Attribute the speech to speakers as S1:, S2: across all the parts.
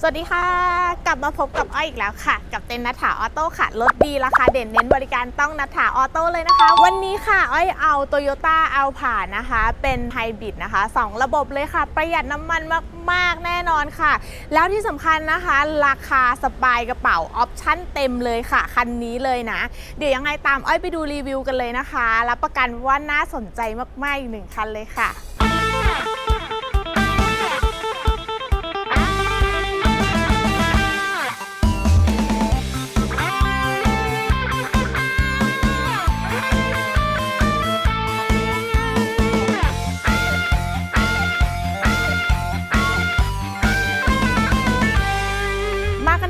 S1: สวัสดีค่ะ กลับมาพบกับอ้อยอีกแล้วค่ะ กับเต็นนัทถาออโต้ค่ะ รถดีราคาเด่นเน้นบริการต้องนัทถาออโต้เลยนะคะ วันนี้ค่ะ อ้อยเอา Toyota a l p a นะคะ เป็นไฮบริดนะคะ 2 ระบบเลยค่ะ ประหยัดน้ำมันมาก ๆ แน่นอนค่ะ แล้วที่สำคัญนะคะ ราคาสบายกระเป๋า ออปชั่นเต็มเลยค่ะ คันนี้เลยนะ เดี๋ยวยังไงตามอ้อยไปดูรีวิวกันเลยนะคะ รับประกันว่าน่าสนใจมากๆอีกหนึ่งคันเลยค่ะ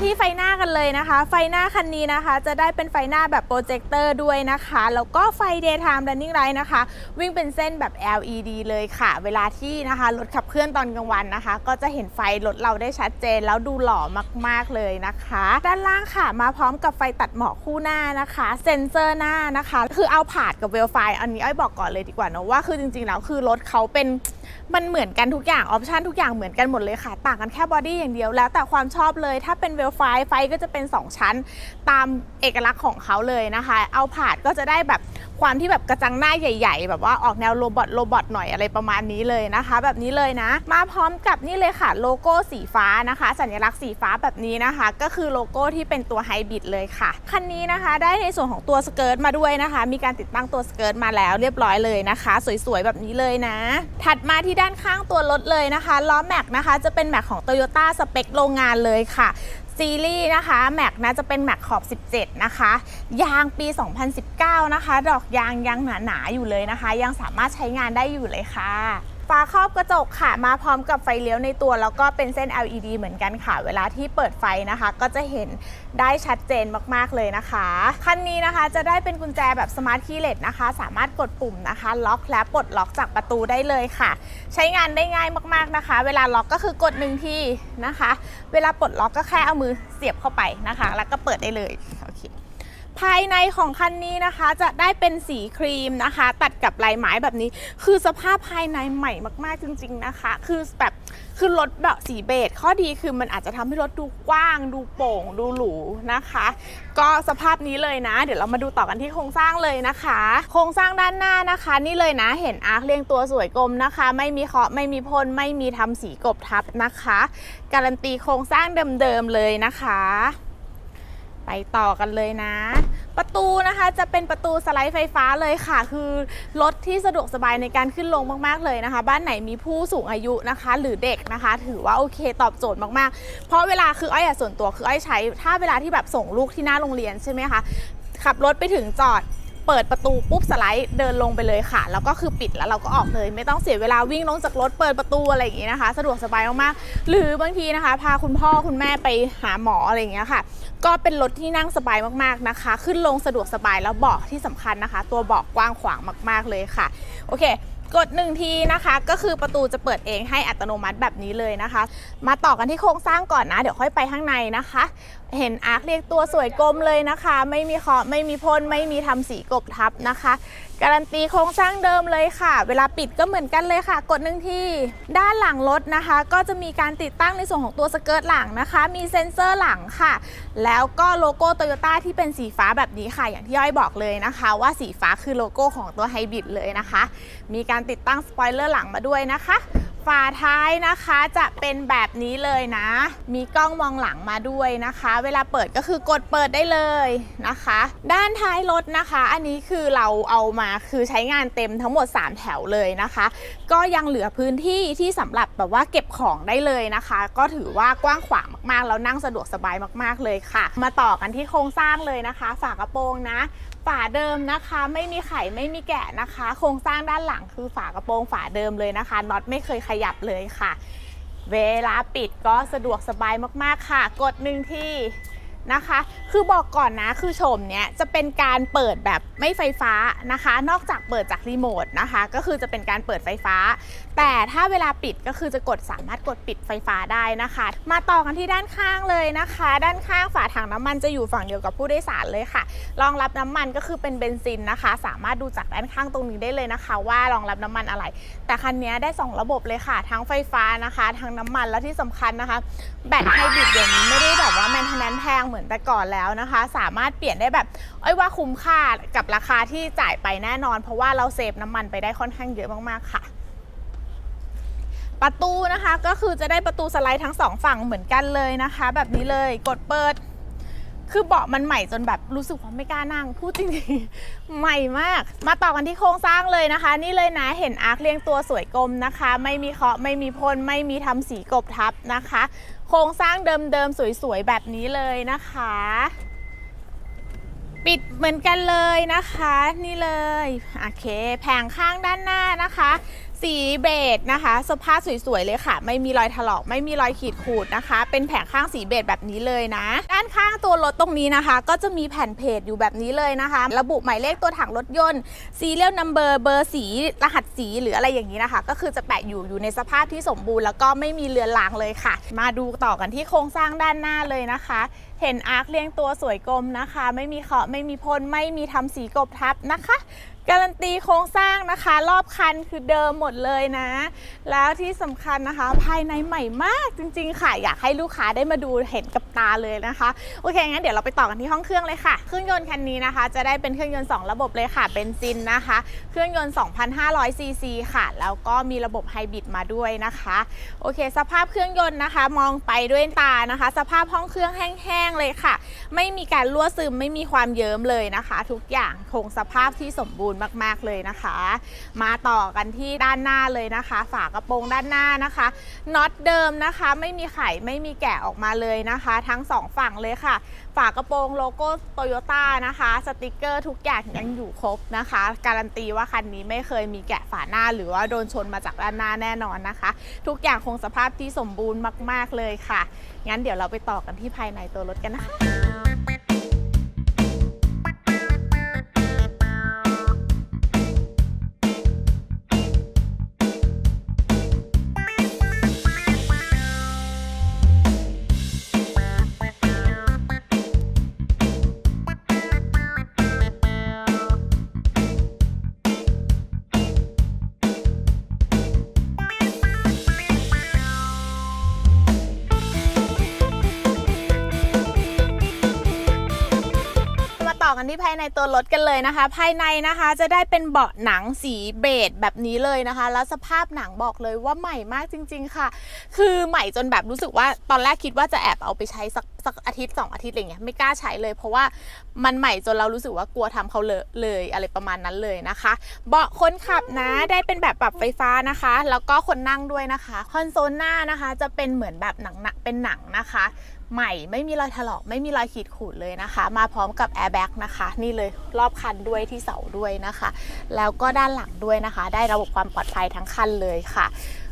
S1: ที่ไฟหน้ากันเลยนะคะ ไฟหน้าคันนี้นะคะ จะได้เป็นไฟหน้าแบบโปรเจคเตอร์ด้วยนะคะ แล้วก็ไฟ daytime running light นะคะ วิ่งเป็นเส้นแบบ LED เลยค่ะ เวลาที่นะคะรถขับเคลื่อนตอนกลางวันนะคะ ก็จะเห็นไฟรถเราได้ชัดเจนแล้วดูหล่อมาก ๆ เลยนะคะ ด้านล่างค่ะ มาพร้อมกับไฟตัดหมอกคู่หน้านะคะ เซ็นเซอร์หน้านะคะ คือเอาผาดกับเวลไฟอันนี้อ้อยบอกก่อนเลยดีกว่าเนอะว่าคือจริงๆแล้วคือรถเขาเป็นมันเหมือนกันทุกอย่างออปชันทุกอย่างเหมือนกันหมดเลยค่ะ ต่างกันแค่บอดี้อย่างเดียวแล้วแต่ความชอบเลยถ้าเป็นเวลไฟไฟก็จะเป็น 2 ชั้น ตามเอกลักษณ์ของเขาเลยนะคะ เอาผาดก็จะได้แบบความที่แบบกระจังหน้าใหญ่ ๆ แบบว่าออกแนวโรบอทโรบอทหน่อยอะไรประมาณนี้เลยนะคะ แบบนี้เลยนะ มาพร้อมกับนี่เลยค่ะ โลโก้สีฟ้านะคะ สัญลักษณ์สีฟ้าแบบนี้นะคะ ก็คือโลโก้ที่เป็นตัวไฮบริดเลยค่ะคันนี้นะคะได้ในส่วนของตัวสเกิร์ตมาด้วยนะคะ มีการติดตั้งตัวสเกิร์ตมาแล้วเรียบร้อยเลยนะคะ สวยๆแบบนี้เลยนะ ถัดมาที่ด้านข้างตัวรถเลยนะคะล้อแม็กนะคะ จะเป็นแม็กของ Toyota สเปคโรงงานเลยค่ะ ซีรีส์นะคะแม็กนะจะเป็นแม็กขอบ 17 นะคะ ยางปี 2019 นะคะ ดอกยางยังหนาๆอยู่เลยนะคะ ยังสามารถใช้งานได้อยู่เลยค่ะ ฝาครอบกระจกค่ะมาพร้อมกับไฟเลี้ยวในตัว แล้วก็เป็นเส้น LED เหมือนกันค่ะ เวลาที่เปิดไฟนะคะ ก็จะเห็นได้ชัดเจนมากๆเลยนะคะ คันนี้นะคะจะได้เป็นกุญแจแบบสมาร์ทคีย์เลสนะคะ สามารถกดปุ่มนะคะ ล็อกและปลดล็อกจากประตูได้เลยค่ะ ใช้งานได้ง่ายมากๆนะคะ เวลาล็อกก็คือกดหนึ่งทีนะคะ เวลาปลดล็อกก็แค่เอามือเสียบเข้าไปนะคะ แล้วก็เปิดได้เลยโอเค ภายในของคันนี้นะคะจะได้เป็นสีครีมนะคะ ตัดกับลายไม้แบบนี้ คือสภาพภายในใหม่มากๆจริง ๆนะคะ คือแบบคือรถแบบสีเบจข้อดีคือมันอาจจะทำให้รถดูกว้าง ดูโปร่ง ดูหรูนะคะ ก็สภาพนี้เลยนะ เดี๋ยวเรามาดูต่อกันที่โครงสร้างเลยนะคะ โครงสร้างด้านหน้านะคะ นี่เลยนะเห็นอาร์คเรียงตัวสวยกลมนะคะ ไม่มีเคาะไม่มีพ่นไม่มีทำสีกบทับนะคะ การันตีโครงสร้างเดิมๆเลยนะคะ ไปต่อกันเลยนะ ประตูนะคะจะเป็นประตูสไลด์ไฟฟ้าเลยค่ะ คือรถที่สะดวกสบายในการขึ้นลงมากๆเลยนะคะ บ้านไหนมีผู้สูงอายุนะคะ หรือเด็กนะคะ ถือว่าโอเคตอบโจทย์มากๆ เพราะเวลาคืออ้อยส่วนตัวคืออ้อยใช้ ถ้าเวลาที่แบบส่งลูกที่หน้าโรงเรียนใช่ไหมคะขับรถไปถึงจอด เปิดประตูปุ๊บสไลด์เดินลงไปเลยค่ะ แล้วก็คือปิดแล้วเราก็ออกเลย ไม่ต้องเสียเวลาวิ่งลงจากรถเปิดประตูอะไรอย่างงี้นะคะ สะดวกสบายมากๆหรือบางทีนะคะ พาคุณพ่อคุณแม่ไปหาหมออะไรอย่างเงี้ยค่ะ ก็เป็นรถที่นั่งสบายมากๆนะคะ ขึ้นลงสะดวกสบายแล้วเบาะที่สำคัญนะคะ ตัวเบาะกว้างขวางมาก ๆเลยค่ะ โอเคกดหนึ่งทีนะคะก็คือประตูจะเปิดเองให้อัตโนมัติแบบนี้เลยนะคะ มาต่อกันที่โครงสร้างก่อนนะ เดี๋ยวค่อยไปข้างในนะคะเห็นอาร์คเรียกตัวสวยกลมเลยนะคะ ไม่มีเคาะไม่มีพ่นไม่มีทำสีกบทับนะคะ การันตีโครงสร้างเดิมเลยค่ะ เวลาปิดก็เหมือนกันเลยค่ะ กดหนึ่งที่ด้านหลังรถนะคะ ก็จะมีการติดตั้งในส่วนของตัวสเกิร์ตหลังนะคะ มีเซ็นเซอร์หลังค่ะ แล้วก็โลโก้โตโยต้าที่เป็นสีฟ้าแบบนี้ค่ะ อย่างที่ย่อยบอกเลยนะคะ ว่าสีฟ้าคือโลโก้ของตัวไฮบริดเลยนะคะ มีการติดตั้งสปอยเลอร์หลังมาด้วยนะคะ ฝาท้ายนะคะจะเป็นแบบนี้เลยนะ มีกล้องมองหลังมาด้วยนะคะ เวลาเปิดก็คือกดเปิดได้เลยนะคะ ด้านท้ายรถนะคะ อันนี้คือเราเอามาคือใช้งานเต็มทั้งหมด 3 แถวเลยนะคะ ก็ยังเหลือพื้นที่ที่สำหรับแบบว่าเก็บของได้เลยนะคะ ก็ถือว่ากว้างขวางมากๆแล้วนั่งสะดวกสบายมาก ๆเลยค่ะ มาต่อกันที่โครงสร้างเลยนะคะ ฝากระโปรงนะ ฝาเดิมนะคะ ไม่มีไข่ไม่มีแกะนะคะ โครงสร้างด้านหลังคือฝากระโปรงฝาเดิมเลยนะคะน็อตไม่เคยขยับเลยค่ะ เวลาปิดก็สะดวกสบายมากๆค่ะ กดหนึ่งที่ นะคะ คือบอกก่อนนะคือโฉมเนี้ยจะเป็นการเปิดแบบไม่ไฟฟ้านะคะ นอกจากเปิดจากรีโมทนะคะ ก็คือจะเป็นการเปิดไฟฟ้า แต่ถ้าเวลาปิดก็คือจะกดสามารถกดปิดไฟฟ้าได้นะคะ มาต่อกันที่ด้านข้างเลยนะคะ ด้านข้างฝาถังน้ำมันจะอยู่ฝั่งเดียวกับผู้โดยสารเลยค่ะ รองรับน้ำมันก็คือเป็นเบนซินนะคะ สามารถดูจากด้านข้างตรงนี้ได้เลยนะคะ ว่ารองรับน้ำมันอะไร แต่คันนี้ได้ 2 ระบบเลยค่ะ ทั้งไฟฟ้านะคะ ทั้งน้ำมันแล้วที่สำคัญนะคะ แบตไฮบริดเดี๋ยวนี้ไม่ได้แบบว่าแมนเทนแนนแพงเหมือนมือนแต่ก่อนแล้วนะคะ สามารถเปลี่ยนได้แบบเอ้ยว่าคุ้มค่ากับราคาที่จ่ายไปแน่นอน เพราะว่าเราเซฟน้ำมันไปได้ค่อนข้างเยอะมากๆค่ะประตูนะคะก็คือจะได้ประตูสไลด์ทั้งสองฝั่งเหมือนกันเลยนะคะ แบบนี้เลยกดเปิด คือเบาะมันใหม่จนแบบรู้สึกว่าไม่กล้านั่งพูดจริงๆใหม่มาก มาต่อกันที่โครงสร้างเลยนะคะ นี่เลยนะเห็นอาร์คเรียงตัวสวยกลมนะคะ ไม่มีเคาะไม่มีพ่นไม่มีทำสีกบทับนะคะ โครงสร้างเดิมๆสวยๆแบบนี้เลยนะคะ ปิดเหมือนกันเลยนะคะ นี่เลยโอเค แผงข้างด้านหน้านะคะ สีเบจนะคะสภาพสวยๆเลยค่ะ ไม่มีรอยถลอก ไม่มีรอยขีดขูดนะคะ เป็นแผงข้างสีเบจแบบนี้เลยนะ ด้านข้างตัวรถตรงนี้นะคะ ก็จะมีแผ่นเพจอยู่แบบนี้เลยนะคะ ระบุหมายเลขตัวถังรถยนต์ serial number เบอร์สีรหัสสีหรืออะไรอย่างนี้นะคะ ก็คือจะแปะอยู่อยู่ในสภาพที่สมบูรณ์แล้วก็ไม่มีเลือนลางเลยค่ะ มาดูต่อกันที่โครงสร้างด้านหน้าเลยนะคะ เห็นอาร์คเรียงตัวสวยกลมนะคะ ไม่มีเคาะไม่มีพ่นไม่มีทำสีกบทับนะคะ การันตีโครงสร้างนะคะ รอบคันคือเดิมหมดเลยนะ แล้วที่สำคัญนะคะ ภายในใหม่มากจริง ๆ ค่ะ อยากให้ลูกค้าได้มาดูเห็นกับตาเลยนะคะ โอเคงั้นเดี๋ยวเราไปต่อกันที่ห้องเครื่องเลยค่ะ เครื่องยนต์คันนี้นะคะ จะได้เป็นเครื่องยนต์ 2 ระบบเลยค่ะเบนซินนะคะ เครื่องยนต์ 2,500 ซีซีค่ะ แล้วก็มีระบบไฮบริดมาด้วยนะคะ โอเค สภาพเครื่องยนต์นะคะ มองไปด้วยตานะคะ สภาพห้องเครื่องแห้งๆเลยค่ะ ไม่มีการรั่วซึมไม่มีความเยิ้มเลยนะคะ ทุกอย่างคงสภาพที่สมบูรณ์มาก ๆเลยนะคะ มาต่อกันที่ด้านหน้าเลยนะคะ ฝากระโปรงด้านหน้านะคะน็อตเดิมนะคะ ไม่มีไขไม่มีแกะออกมาเลยนะคะ ทั้งสองฝั่งเลยค่ะ ฝากระโปรงโลโก้โตโยต้านะคะสติกเกอร์ทุกอย่างยังอยู่ครบนะคะ การันตีว่าคันนี้ไม่เคยมีแกะฝาหน้า หรือว่าโดนชนมาจากด้านหน้าแน่นอนนะคะ ทุกอย่างคงสภาพที่สมบูรณ์มาก ๆเลยค่ะ งั้นเดี๋ยวเราไปต่อกันที่ภายในตัวรถกันนะคะ กันที่ภายในตัวรถกันเลยนะคะ ภายในนะคะจะได้เป็นเบาะหนังสีเบจแบบนี้เลยนะคะ แล้วสภาพหนังบอกเลยว่าใหม่มากจริง ๆ ค่ะ คือใหม่จนแบบรู้สึกว่าตอนแรกคิดว่าจะแอบเอาไปใช้สักสักอาทิตย์สองอาทิตย์อะไรเงี้ยไม่กล้าใช้เลย เพราะว่ามันใหม่จนเรารู้สึกว่ากลัวทำเขาเลอะเลยอะไรประมาณนั้นเลยนะคะ เบาะคนขับนะได้เป็นแบบปรับไฟฟ้านะคะ แล้วก็คนนั่งด้วยนะคะคอนโซลหน้านะคะจะเป็นเหมือนแบบหนังหนัเป็นหนังนะคะ ใหม่ไม่มีรอยถลอกไม่มีรอยขีดข่วนเลยนะคะ มาพร้อมกับแอร์แบ็กนะคะ นี่เลยรอบคันด้วยที่เสาด้วยนะคะ แล้วก็ด้านหลังด้วยนะคะ ได้ระบบความปลอดภัยทั้งคันเลยค่ะ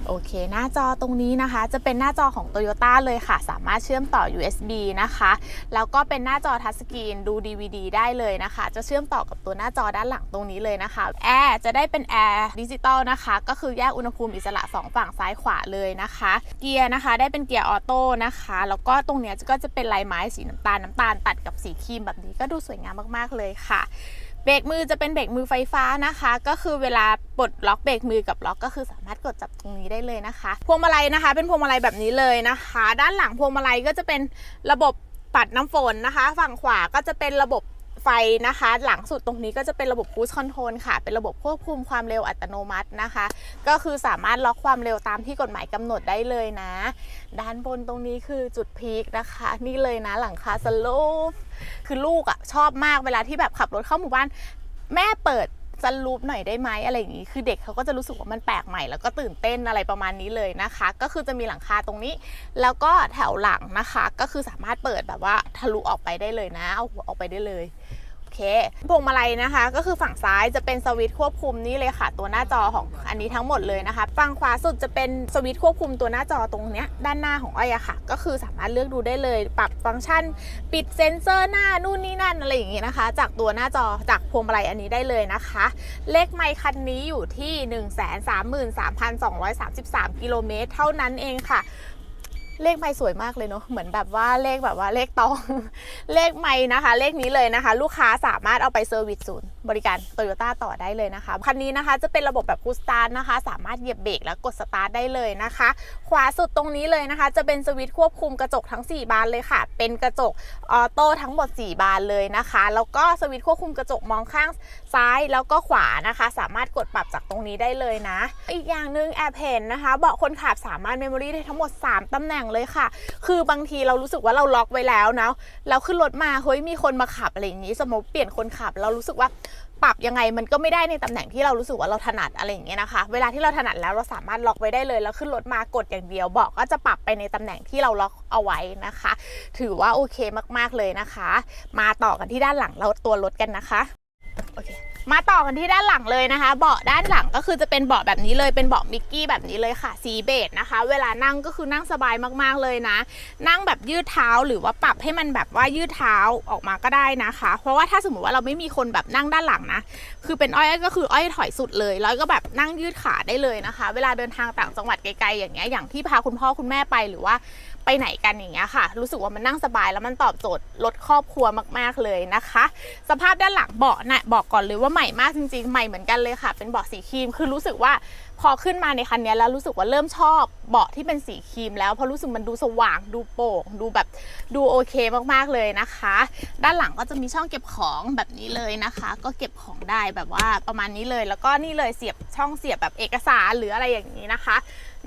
S1: โอเค หน้าจอตรงนี้นะคะ จะเป็นหน้าจอของ Toyota เลยค่ะ สามารถเชื่อมต่อ USB นะคะ แล้วก็เป็นหน้าจอทัชสกรีนดู DVD ได้เลยนะคะ จะเชื่อมต่อกับตัวหน้าจอด้านหลังตรงนี้เลยนะคะแอร์จะได้เป็นแอร์ดิจิตอลนะคะ ก็คือแยกอุณหภูมิอิสระสองฝั่งซ้ายขวาเลยนะคะ เกียร์นะคะ ได้เป็นเกียร์ออโต้นะคะ แล้วก็ตรงเนี้ยก็จะเป็นลายไม้สีน้ำตาลน้ำตาลตัดกับสีครีมแบบนี้ก็ดูสวยงามมากๆเลยค่ะเบรกมือจะเป็นเบรกมือไฟฟ้านะคะ ก็คือเวลาปลดล็อกเบรกมือกับล็อกก็คือสามารถกดจับตรงนี้ได้เลยนะคะพวงมาลัยนะคะ เป็นพวงมาลัยแบบนี้เลยนะคะ ด้านหลังพวงมาลัยก็จะเป็นระบบปัดน้ำฝนนะคะ ฝั่งขวาก็จะเป็นระบบ ไฟนะคะ หลังสุดตรงนี้ก็จะเป็นระบบคูสคอนโทรลค่ะ เป็นระบบควบคุมความเร็วอัตโนมัตินะคะ ก็คือสามารถล็อกความเร็วตามที่กฎหมายกำหนดได้เลยนะ ด้านบนตรงนี้คือจุดพีคนะคะ นี่เลยนะหลังคาสโลปคือลูกอะ่ะชอบมากเวลาที่แบบขับรถเข้าหมู่บ้าน แม่เปิด สรูปหน่อยได้ไหมอะไรอย่างนี้คือเด็กเขาก็จะรู้สึกว่ามันแปลกใหม่แล้วก็ตื่นเต้นอะไรประมาณนี้เลยนะคะ ก็คือจะมีหลังคาตรงนี้ แล้วก็แถวหลังนะคะ ก็คือสามารถเปิดแบบว่าทะลุออกไปได้เลยนะเอาหัวออกไปได้เลย เคเคพวงมาลัยนะคะ ก็คือฝั่งซ้ายจะเป็นสวิตช์ควบคุมนี่เลยค่ะ ตัวหน้าจอของอันนี้ทั้งหมดเลยนะคะฝั่งขวาสุดจะเป็นสวิตช์ควบคุมตัวหน้าจอตรงเนี้ยด้านหน้าของอ้อยอะค่ะ ก็คือสามารถเลือกดูได้เลย ปรับฟังก์ชัน ปิดเซ็นเซอร์หน้านู่นนี่นั่นอะไรอย่างงี้นะคะ จากตัวหน้าจอจากพวงมาลัยอันนี้ได้เลยนะคะ เลขไมค์คันนี้อยู่ที่ 133,233 กิโลเมตรเท่านั้นเองค่ะ เลขไมค์สวยมากเลยเนาะเหมือนแบบว่าเลขแบบว่าเลขตองเลขไมค์นะคะ เลขนี้เลยนะคะ ลูกค้าสามารถเอาไปเซอร์วิสศูนย์บริการโตโยต้าต่อได้เลยนะคะคันนี้นะคะจะเป็นระบบแบบกูสตาร์ทนะคะ สามารถเหยียบเบรกแล้วกดสตาร์ทได้เลยนะคะ ขวาสุดตรงนี้เลยนะคะ จะเป็นสวิตช์ควบคุมกระจกทั้ง 4 บานเลยค่ะ เป็นกระจกออโต้ทั้งหมด 4 บานเลยนะคะ แล้วก็สวิตช์ควบคุมกระจกมองข้างซ้ายแล้วก็ขวานะคะ สามารถกดปรับจากตรงนี้ได้เลยนะ อีกอย่างหนึ่งแอบเห็นนะคะ เบาะคนขับสามารถเมมโมรี่ได้ทั้งหมด 3ตำแหน่งเลยค่ะ คือบางทีเรารู้สึกว่าเราล็อกไว้แล้วนะเราขึ้นรถมาเฮ้ยมีคนมาขับอะไรอย่างนี้ สมมติเปลี่ยนคนขับ เรารู้สึกว่าปรับยังไงมันก็ไม่ได้ในตำแหน่งที่เรารู้สึกว่าเราถนัดอะไรอย่างเงี้ยนะคะ เวลาที่เราถนัดแล้วเราสามารถล็อกไว้ได้เลยแล้วขึ้นรถมากดอย่างเดียวบาะก็จะปรับไปในตำแหน่งที่เราล็อกเอาไว้นะคะ ถือว่าโอเคมากๆเลยนะคะ มาต่อกันที่ด้านหลังเราตัวรถกันนะคะโอเค มาต่อกันที่ด้านหลังเลยนะคะ เบาะด้านหลังก็คือจะเป็นเบาะแบบนี้เลยเป็นเบาะมิกกี้แบบนี้เลยค่ะสีเบจนะคะ เวลานั่งก็คือนั่งสบายมากๆเลยนะ นั่งแบบยืดเท้าหรือว่าปรับให้มันแบบว่ายืดเท้าออกมาก็ได้นะคะ เพราะว่าถ้าสมมติว่าเราไม่มีคนแบบนั่งด้านหลังนะ คือเป็นอ้อยก็คืออ้อยถอยสุดเลย แล้วก็แบบนั่งยืดขาได้เลยนะคะ เวลาเดินทางต่างจังหวัดไกลๆอย่างเงี้ยอย่างที่พาคุณพ่อคุณแม่ไปหรือว่า ไปไหนกันอย่างเงี้ยค่ะ รู้สึกว่ามันนั่งสบายแล้วมันตอบโจทย์รถครอบครัวมาก ๆเลยนะคะ สภาพด้านหลังเบาะนะบอกก่อนเลยว่าใหม่มากจริงๆ ใหม่เหมือนกันเลยค่ะ เป็นเบาะสีครีมคือรู้สึกว่าพอขึ้นมาในคันนี้แล้วรู้สึกว่าเริ่มชอบเบาะที่เป็นสีครีมแล้วเพราะรู้สึกมันดูสว่างดูโปร่งดูแบบดูโอเคมากๆเลยนะคะ ด้านหลังก็จะมีช่องเก็บของแบบนี้เลยนะคะ ก็เก็บของได้แบบว่าประมาณนี้เลย แล้วก็นี่เลยเสียบช่องเสียบแบบเอกสารหรืออะไรอย่างนี้นะคะ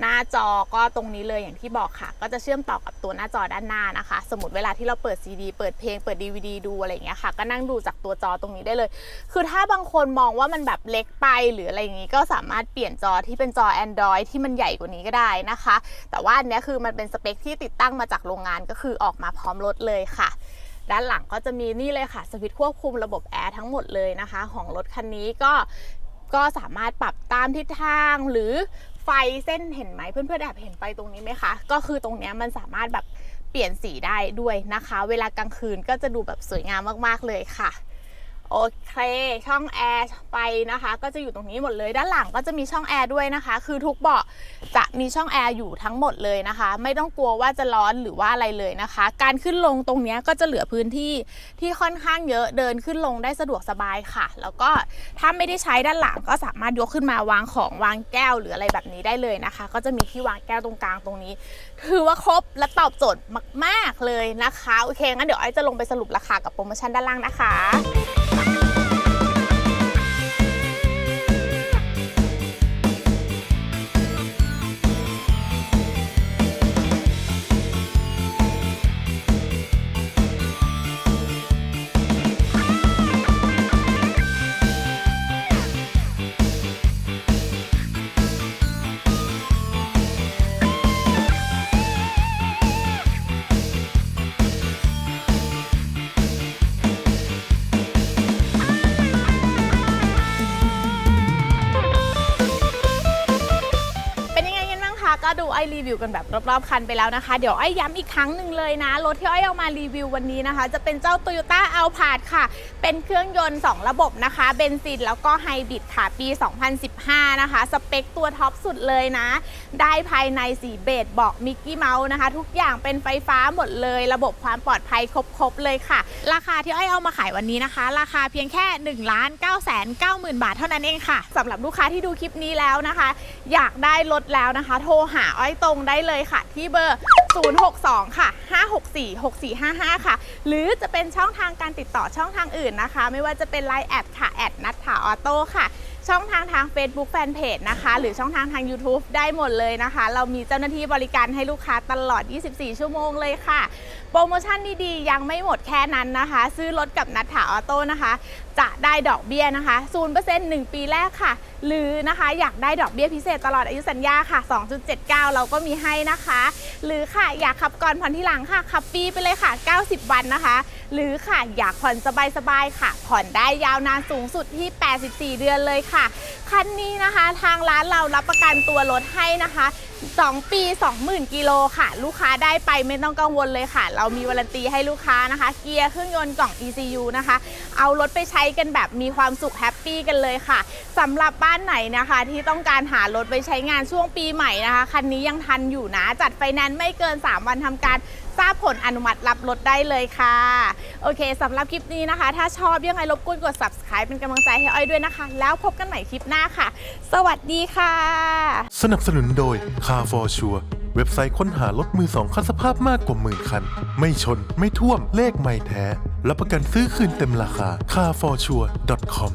S1: หน้าจอก็ตรงนี้เลยอย่างที่บอกค่ะ ก็จะเชื่อมต่อกับตัวหน้าจอด้านหน้านะคะ สมมติเวลาที่เราเปิดซีดีเปิดเพลงเปิด DVD ดูอะไรอย่างเงี้ยค่ะ ก็นั่งดูจากตัวจอตรงนี้ได้เลย คือถ้าบางคนมองว่ามันแบบเล็กไปหรืออะไรอย่างงี้ก็สามารถเปลี่ยนจอที่เป็นจอ Android ที่มันใหญ่กว่านี้ก็ได้นะคะ แต่ว่าอันนี้คือมันเป็นสเปคที่ติดตั้งมาจากโรงงานก็คือออกมาพร้อมรถเลยค่ะด้านหลังก็จะมีนี่เลยค่ะสวิตช์ควบคุมระบบแอร์ทั้งหมดเลยนะคะ ของรถคันนี้ก็ก็สามารถปรับตามทิศทางหรือไฟเส้นเห็นไหมเพื่อนๆแอบเห็นไฟตรงนี้ไหมคะ ก็คือตรงนี้มันสามารถแบบเปลี่ยนสีได้ด้วยนะคะ เวลากลางคืนก็จะดูแบบสวยงามมากๆเลยค่ะ โอเค ช่องแอร์ไปนะคะ ก็จะอยู่ตรงนี้หมดเลย ด้านหลังก็จะมีช่องแอร์ด้วยนะคะ คือทุกเบาะจะมีช่องแอร์อยู่ทั้งหมดเลยนะคะ ไม่ต้องกลัวว่าจะร้อนหรือว่าอะไรเลยนะคะ การขึ้นลงตรงนี้ก็จะเหลือพื้นที่ที่ค่อนข้างเยอะ เดินขึ้นลงได้สะดวกสบายค่ะ แล้วก็ถ้าไม่ได้ใช้ด้านหลังก็สามารถยกขึ้นมาวางของวางแก้วหรืออะไรแบบนี้ได้เลยนะคะ ก็จะมีที่วางแก้วตรงกลางตรงนี้ ถือว่าครบและตอบโจทย์มาก ๆเลยนะคะ โอเค งั้นเดี๋ยวไอจะลงไปสรุปราคากับโปรโมชั่นด้านล่างนะคะ คะก็ดูไอรีวิวกันแบบรอบๆคันไปแล้วนะคะ เดี๋ยวไอย้ำอีกครั้งหนึ่งเลยนะ รถที่ไอเอามารีวิววันนี้นะคะ จะเป็นเจ้า Toyota a l p a r d ค่ะ เป็นเครื่องยนต์ 2 ระบบนะคะ เบนซินแล้วก็ไฮบริดค่ะ ปี 2015 นะคะ สเปคตัวท็อปสุดเลยนะ ได้ภายในสีเบจบอกมิกกี้เมาส์นะคะ ทุกอย่างเป็นไฟฟ้าหมดเลย ระบบความปลอดภัยครบๆเลยค่ะ ราคาที่อ้อเอามาขายวันนี้นะคะ ราคาเพียงแค่1 9 9 9 0 0 0 บาทเท่านั้นเองค่ะสำหรับลูกค้าที่ดูคลิปนี้แล้วนะคะ อยากได้รถแล้วนะคะ โทรหาอ้อยตรงได้เลยค่ะ ที่เบอร์ 062 ค่ะ 564 6455 ค่ะ หรือจะเป็นช่องทางการติดต่อช่องทางอื่นนะคะ ไม่ว่าจะเป็น Line แอดค่ะแอดนัทถาออโต้ค่ะ ช่องทางทาง Facebook Fanpage นะคะ หรือช่องทางทาง YouTube ได้หมดเลยนะคะ เรามีเจ้าหน้าที่บริการให้ลูกค้าตลอด 24 ชั่วโมงเลยค่ะ โปรโมชั่นดีๆ ยังไม่หมดแค่นั้นนะคะ ซื้อรถกับนัทถาออโต้นะคะ จะได้ดอกเบี้ยนะคะ0% 1 ปีแรกค่ะ หรือนะคะอยากได้ดอกเบี้ยพิเศษตลอดอายุสัญญาค่ะ 2.79 เราก็มีให้นะคะ หรือค่ะอยากขับก่อนผ่อนที่หลังค่ะขับฟรีไปเลยค่ะ 90 วันนะคะ หรือค่ะอยากผ่อนสบายๆค่ะ ผ่อนได้ยาวนานสูงสุดที่ 84 เดือนเลยค่ะค่ะ คันนี้นะคะทางร้านเรารับประกันตัวรถให้นะคะ 2 ปี 20,000 กิโลค่ะ ลูกค้าได้ไปไม่ต้องกังวลเลยค่ะ เรามีวารันตีให้ลูกค้านะคะ เกียร์เครื่องยนต์กล่อง ECU นะคะ เอารถไปใช้กันแบบมีความสุขแฮปปี้กันเลยค่ะสำหรับบ้านไหนนะคะ ที่ต้องการหารถไปใช้งานช่วงปีใหม่นะคะ คันนี้ยังทันอยู่นะ จัดไฟแนนซ์ไม่เกิน 3 วันทำการ ทราบผลอนุมัติรับรถได้เลยค่ะ โอเคสำหรับคลิปนี้นะคะ ถ้าชอบยังไงรบกวนกด subscribe เป็นกำลังใจให้อ้อยด้วยนะคะ แล้วพบกันใหม่คลิปหน้าค่ะ สวัสดีค่ะ
S2: สนับสนุนโดย Car for Sure เว็บไซต์ค้นหารถมือสองคันสภาพมากกว่าหมื่นคัน ไม่ชน ไม่ท่วมเลขไม่แท้ รับประกันซื้อคืนเต็มราคา carforsure.com